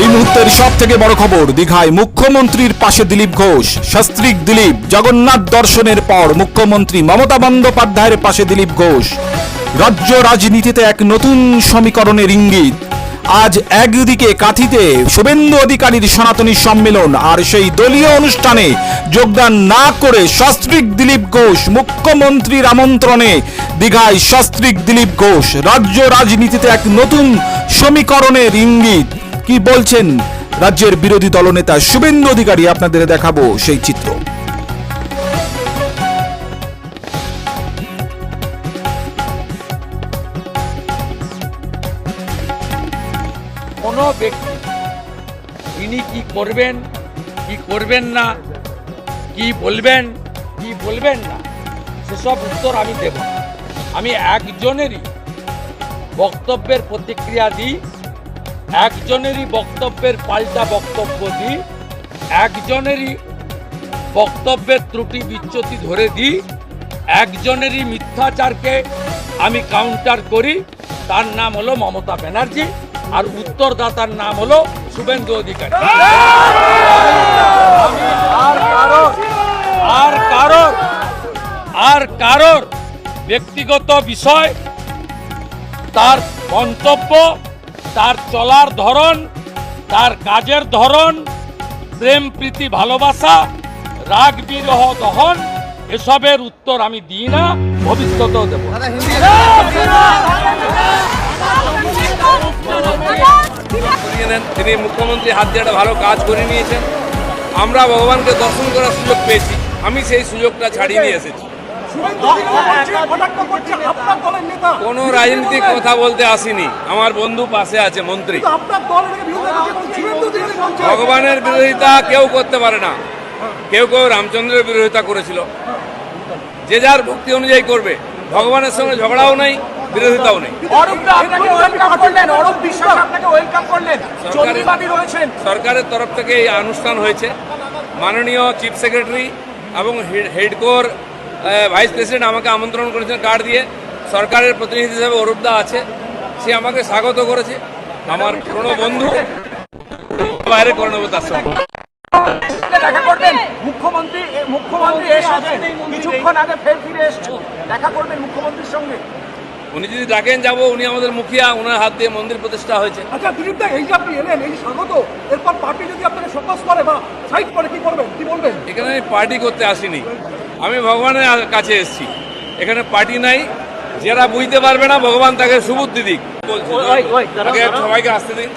এই মুহূর্তের সব থেকে বড় খবর, দীঘায় মুখ্যমন্ত্রীর পাশে দিলীপ ঘোষ শাস্ত্রিক দিলীপ, জগন্নাথ দর্শনের পর মুখ্যমন্ত্রী মমতা বন্দ্যোপাধ্যায়ের পাশে দিলীপ ঘোষ। রাজ্য রাজনীতিতে এক নতুন সমীকরণের ইঙ্গিত। আজ একদিকে কাঁথিতে শুভেন্দু অধিকারীর সনাতনী সম্মেলন, আর সেই দলীয় অনুষ্ঠানে যোগদান না করে শাস্ত্রিক দিলীপ ঘোষ মুখ্যমন্ত্রীর আমন্ত্রণে দীঘায় শাস্ত্রিক দিলীপ ঘোষ। রাজ্য রাজনীতিতে এক নতুন সমীকরণের ইঙ্গিত। কি বলছেন রাজ্যের বিরোধী দলনেতা শুভেন্দু অধিকারী? আপনাদের দেখাবো সেই চিত্র। কোনো ব্যক্তি তিনি কি করবেন কি করবেন না, কি বলবেন কি বলবেন না, সেসব উত্তর আমি দেব আমি একজনেরই বক্তব্যের প্রতিক্রিয়া দিই একজনেরই বক্তব্যের পাল্টা বক্তব্য দিই একজনেরই বক্তব্যের ত্রুটি বিচ্যুতি ধরে দিই একজনেরই মিথ্যাচারকে আমি কাউন্টার করি। তার নাম হলো মমতা ব্যানার্জি আর উত্তরদাতার নাম হলো শুভেন্দু অধিকারী। আর কারোর। আর কারোর। আর কারোর। ব্যক্তিগত বিষয় তার মন্তব্য তার চলার ধরন, তার কাজের ধরন, প্রেম, প্রীতি, ভালোবাসা, রাগ, বিরহ, দহন, এসবের উত্তর আমি দিই না, ভবিষ্যতেও দেব তিনি মুখ্যমন্ত্রী, হাত দিয়ে একটা ভালো কাজ করে নিয়েছেন। আমরা ভগবানকে দর্শন করার সুযোগ পেয়েছি। আমি সেই সুযোগটা ছাড়িয়ে নিয়ে এসেছি। কোনো রাজনীতিক কথা বলতে আসিনি। আমার বন্ধু পাশে আছে মন্ত্রী। ভগবানের বিরোধিতা কেউ করতে পারে না। কেউ কেউ রামচন্দ্রের বিরোধিতা করেছিল। যে যার ভক্তি অনুযায়ী করবে। ভগবানের সঙ্গে ঝগড়াও নেই বিরোধিতাও নেই। সরকারের সরকারের তরফ থেকে এই অনুষ্ঠান হয়েছে। মাননীয় চিফ সেক্রেটারি এবং হেডকোর ভাইস প্রেসিডেন্ট আমাকে আমন্ত্রণ করেছেন কার্ড দিয়ে। সরকারের প্রতিনিধি হিসেবে অরূপদা আছে। সে আমাকে স্বাগত করেছে। আমার পুরনো বন্ধু। বাইরে করে নেব তার সঙ্গে দেখা করবেন মুখ্যমন্ত্রী মুখ্যমন্ত্রী কিছুক্ষণ আগে ফের ফিরে এসেছেন। দেখা করবেন মুখ্যমন্ত্রীর সঙ্গে। উনি যদি ডাকেন যাব। উনি আমাদের মুখিয়া ওনার হাত দিয়ে মন্দির প্রতিষ্ঠা হয়েছে। আচ্ছা দিলীপ দা এই যে আপনি এলেন এই স্বাগত। এরপর পার্টি যদি আপনাকে শোকস করে বা সাইড করে কি করবেন? কি বলবেন? এখানে আমি পার্টি করতে আসিনি। আমি ভগবানের কাছে এসেছি। এখানে পার্টি নাই। যারা বুঝতে পারবে না ভগবান তাকে সুবুদ্ধি দিক। সবাইকে আসতে দিন।